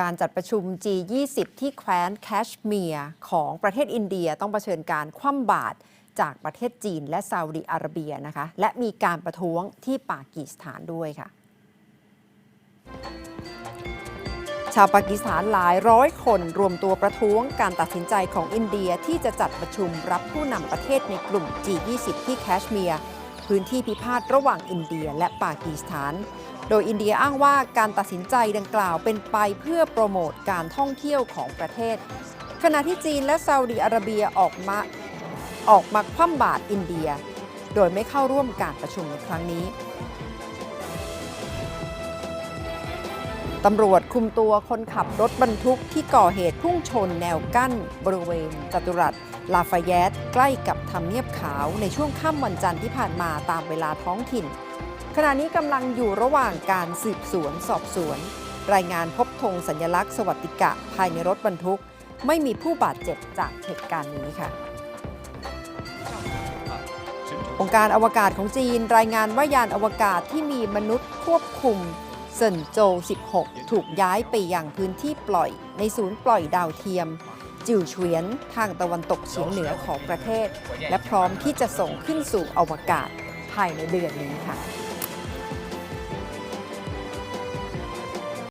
การจัดประชุม G20 ที่แคว้นแคชเมียร์ของประเทศอินเดียต้องเผชิญการคว่ำบาตรจากประเทศจีนและซาอุดิอาระเบียนะคะ และมีการประท้วงที่ปากีสถานด้วยค่ะ ชาวปากีสถานหลายร้อยคนรวมตัวประท้วงการตัดสินใจของอินเดียที่จะจัดประชุมรับผู้นำประเทศในกลุ่ม G20 ที่แคชเมียร์ พื้นที่พิพาทระหว่างอินเดียและปากีสถาน โดยอินเดียอ้างว่าการตัดสินใจดังกล่าวเป็นไปเพื่อโปรโมทการท่องเที่ยวของประเทศ ขณะที่จีนและซาอุดีอาระเบียออกมาออกมาคว่ำบาตรอินเดีย โดยไม่เข้าร่วมการประชุมในครั้งนี้ ตำรวจคุมตัวคนขับรถบรรทุกที่ก่อเหตุพุ่งชนแนวกั้น บริเวณจัตุรัสลาฟายตใกล้กับทำเนียบขาวในช่วงค่ำวันจันทร์ที่ผ่านมาตามเวลาท้องถิ่น ขณะนี้กำลังอยู่ระหว่างการสืบสวนสอบสวน รายงานพบธงสัญลักษณ์สวัสดิกะภายในรถบรรทุก ไม่มีผู้บาดเจ็บจากเหตุการณ์นี้ค่ะองค์การอวกาศของจีนรายงานว่ายานอวกาศที่มีมนุษย์ควบคุม เซินโจว16 ถูกย้ายไปยังพื้นที่ปล่อยในศูนย์ปล่อยดาวเทียม จิวเฉียนทางตะวันตกเฉียงเหนือของประเทศ และพร้อมที่จะส่งขึ้นสู่อวกาศภายในเดือนนี้ค่ะ